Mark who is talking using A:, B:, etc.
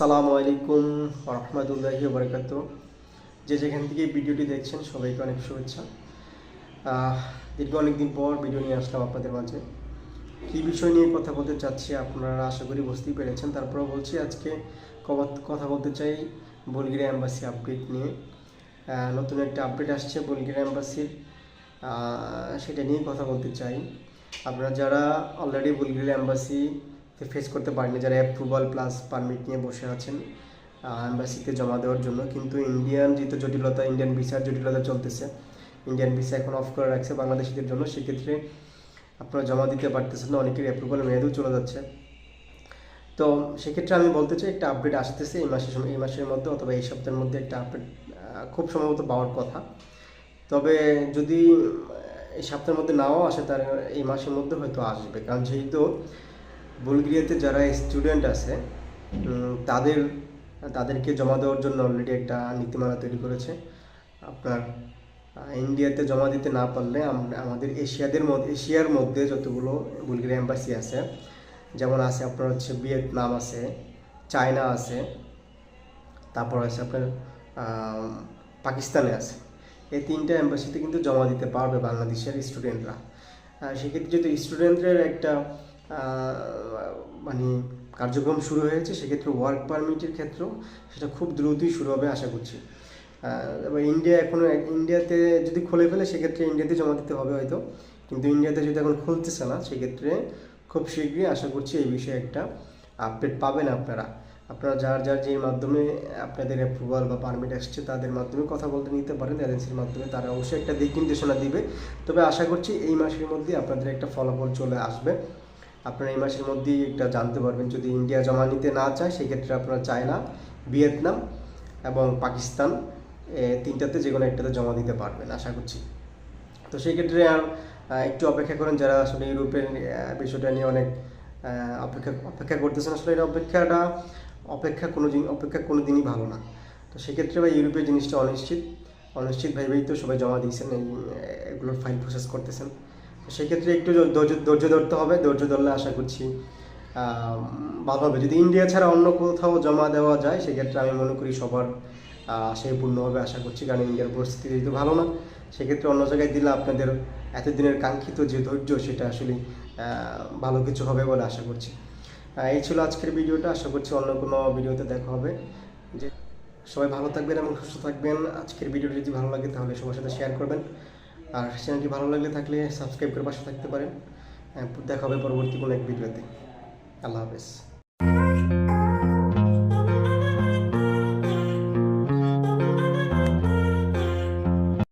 A: আসসালামু আলাইকুম রহমতুল্লাহি বরকাত যে যেখান থেকে ভিডিওটি দেখছেন, সবাইকে অনেক শুভেচ্ছা। দীর্ঘ অনেকদিন পর ভিডিও নিয়ে আসলাম আপনাদের মাঝে। কী বিষয় নিয়ে কথা বলতে চাচ্ছি আপনারা আশা করি বুঝতেই পেরেছেন। তারপরেও বলছি, আজকে কথা বলতে চাই বুলগেরিয়া অ্যাম্বাসি আপডেট নিয়ে। নতুন একটা আপডেট আসছে বুলগেরিয়া অ্যাম্বাসির সেটা নিয়ে কথা বলতে চাই। আপনারা যারা অলরেডি বুলগেরিয়া অ্যাম্বাসি ফেস করতে পারেনি, যারা অ্যাপ্রুভাল প্লাস পারমিট নিয়ে বসে আছেন অ্যাম্বাসিতে জমা দেওয়ার জন্য। কিন্তু ইন্ডিয়ান যেহেতু জটিলতা ইন্ডিয়ান ভিসার জটিলতা চলতেছে ইন্ডিয়ান ভিসা এখন অফ করে রাখছে বাংলাদেশিদের জন্য, সেক্ষেত্রে আপনারা জমা দিতে পারতেছেন না, অনেকের অ্যাপ্রুভাল মেয়াদও চলে যাচ্ছে। তো সেক্ষেত্রে আমি বলতে চাই, একটা আপডেট আসতেছে এই মাসের সময়, এই মাসের মধ্যে অথবা এই সপ্তাহের মধ্যে একটা আপডেট খুব সম্ভবত পাওয়ার কথা। তবে যদি এই সপ্তাহের মধ্যে নাও আসে তার এই মাসের মধ্যে হয়তো আসবে। কারণ যেহেতু বুলগেরিয়াতে যারা স্টুডেন্ট আছে তাদের, তাদেরকে জমা দেওয়ার জন্য অলরেডি একটা নীতিমালা তৈরি করেছে। আপনার ইন্ডিয়াতে জমা দিতে না পারলে আমাদের এশিয়াদের মধ্যে, এশিয়ার মধ্যে যতগুলো বুলগেরিয়া এম্বাসি আছে, যেমন আছে আপনার হচ্ছে ভিয়েতনাম আছে, চায়না আছে, তারপর আছে আপনার পাকিস্তানে আছে। এই তিনটা এম্বাসিতে কিন্তু জমা দিতে পারবে বাংলাদেশের স্টুডেন্টরা সেক্ষেত্রে যেহেতু স্টুডেন্টদের একটা মানে কার্যক্রম শুরু হয়েছে, সেক্ষেত্রে ওয়ার্ক পারমিটের ক্ষেত্রেও সেটা খুব দ্রুতই শুরু হবে আশা করছি। এবার ইন্ডিয়া এখনও ইন্ডিয়াতে যদি খুলে ফেলে, সেক্ষেত্রে ইন্ডিয়াতে জমা দিতে হবে হয়তো। কিন্তু ইন্ডিয়াতে যদি এখন খুলতেছে না, সেক্ষেত্রে খুব শীঘ্রই আশা করছি এই বিষয়ে একটা আপডেট পাবেন আপনারা। আপনারা যার যার যে মাধ্যমে আপনাদের অ্যাপ্রুভাল বা পারমিট আসছে, তাদের মাধ্যমে কথা বলতে নিতে পারেন এজেন্সির মাধ্যমে তারা অবশ্যই একটা দিক নির্দেশনা দিবে। তবে আশা করছি এই মাসের মধ্যে আপনাদের একটা ফলাফল চলে আসবে। আপনারা এই মাসের মধ্যেই একটা জানতে পারবেন, যদি ইন্ডিয়া জমা নিতে না চায়, সেক্ষেত্রে আপনারা চায়না, ভিয়েতনাম এবং পাকিস্তান তিনটাতে যে কোনো একটাতে জমা দিতে পারবেন, আশা করছি। তো সেই ক্ষেত্রে আর একটু অপেক্ষা করেন যারা আসলে ইউরোপের বিষয়টা নিয়ে অনেক অপেক্ষা অপেক্ষা করতেছেন, আসলে এটা অপেক্ষাটা, অপেক্ষা কোনো অপেক্ষা কোনো দিনই ভালো না। তো সেক্ষেত্রে বা ইউরোপের জিনিসটা অনিশ্চিত অনিশ্চিত ভেবেই তো সবাই জমা দিয়েছেন এগুলোর ফাইল প্রসেস করতেছেন। সেক্ষেত্রে একটু ধৈর্য ধরতে হবে, ধৈর্য ধরলে আশা করছি ভালো হবে। যদি ইন্ডিয়া ছাড়া অন্য কোথাও জমা দেওয়া যায়, সেক্ষেত্রে আমি মনে করি সবার সেই পূর্ণ হবে আশা করছি, কারণ ইন্ডিয়ার পরিস্থিতি যেহেতু ভালো না, সেক্ষেত্রে অন্য জায়গায় দিলে আপনাদের এতদিনের কাঙ্ক্ষিত যে ধৈর্য, সেটা আসলে ভালো কিছু হবে বলে আশা করছি। এই ছিল আজকের ভিডিওটা, আশা করছি অন্য কোনো ভিডিওতে দেখা হবে। যে, সবাই ভালো থাকবেন এবং সুস্থ থাকবেন। আজকের ভিডিওটি যদি ভালো লাগে, তাহলে সবার সাথে শেয়ার করবেন। আর চ্যানেলটি ভালো লাগলে থাকলে সাবস্ক্রাইব করে পাশে থাকতে পারেন। দেখা হবে পরবর্তী কোনো এক ভিডিওতে আল্লাহ হাফেজ।